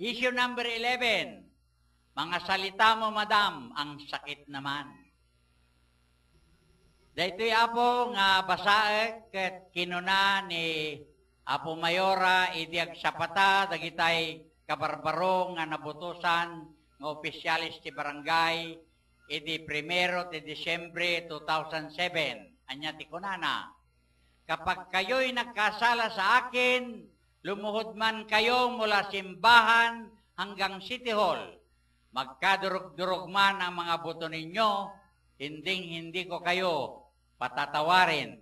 Issue number 11. Mga salita mo, madam, ang sakit naman. Dahito'y apo nga basae ket kinuna ni Apo Mayora idiag sapata dagitay kabarbaro nga nabutusan nga opisyalis ti barangay idi primero ti Disyembre 2007. Anya ti kunana. Kapag kayo'y nagkasala sa akin, lumuhod man kayo mula simbahan hanggang City Hall. Magkadurog-durog man ang mga buto ninyo, hinding hindi ko kayo patatawarin.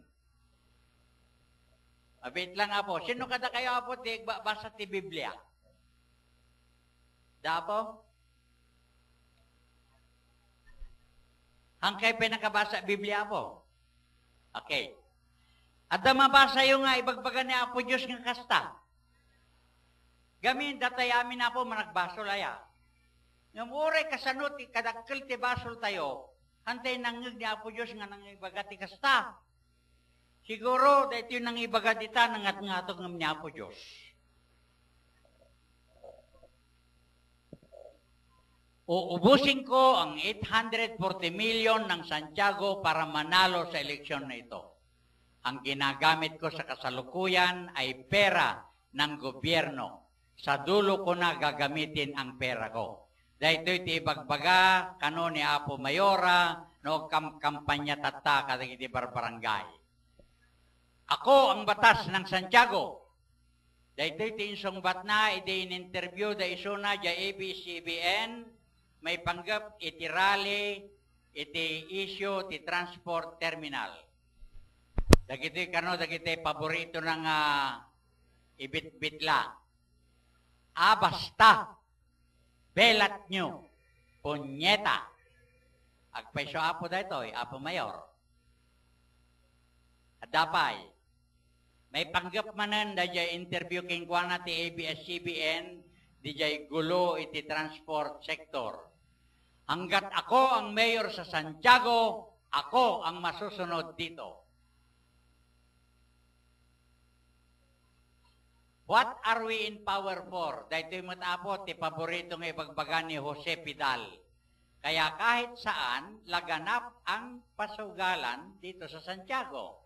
Abit lang apo. Sino kada kayo apo ti ba- basa ti Biblia? Dapo? Hangkay pinakabasa Biblia po. Okay. At mabasa yung nga ibagbagan ni Apo Diyos nga kasta. Gamin datay na po managbaso laya. Nga muray kasanot kadakkel ti basol tayo. Hantay nangig ni Apo Diyos nga nang ibagati kasta. Siguro dahito yung nang ibagati ta nangat ngatog ng ni Apo Diyos. Uubusin ko ang 840 million ng Santiago para manalo sa eleksyon na ito. Ang ginagamit ko sa kasalukuyan ay pera ng gobyerno. Sa dulo ko na gagamitin ang pera ko. Dahil iti ibagbaga, kano ni Apo Mayora, no kam kampanya tata kadagiti barbarangay. Ako ang batas ng Santiago. Dahil iti insong bat na, iti in-interview da isuna ja ABCBN, may panggap iti rally, iti issue, ti transport terminal. Dagiti kano, dagiti paborito ng uh, ibit-bitla. Ah, basta. Belat nyo. Punyeta. Agpaiso apo da ito, apo mayor. At dapay, may panggap manan da jay interview king kuana ti ABS-CBN di jay gulo iti transport sector. Hanggat ako ang mayor sa Santiago, ako ang masusunod dito. What are we in power for? Dahito yung matapot, ti paborito ng ibagbaga ni Jose Pidal. Kaya kahit saan, laganap ang pasugalan dito sa Santiago.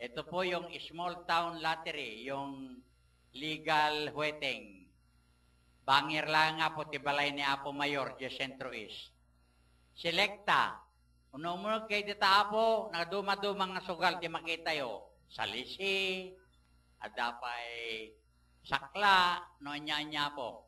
Ito po yung small town lottery, yung legal wedding. Bangir lang nga po ti balay ni Apo Mayor, di Centro East. Selecta. Uno mo kay dita Apo, nagduma-dumang nga sugal ti makita yo. Salisi, adapay sakla, no nya-nya po.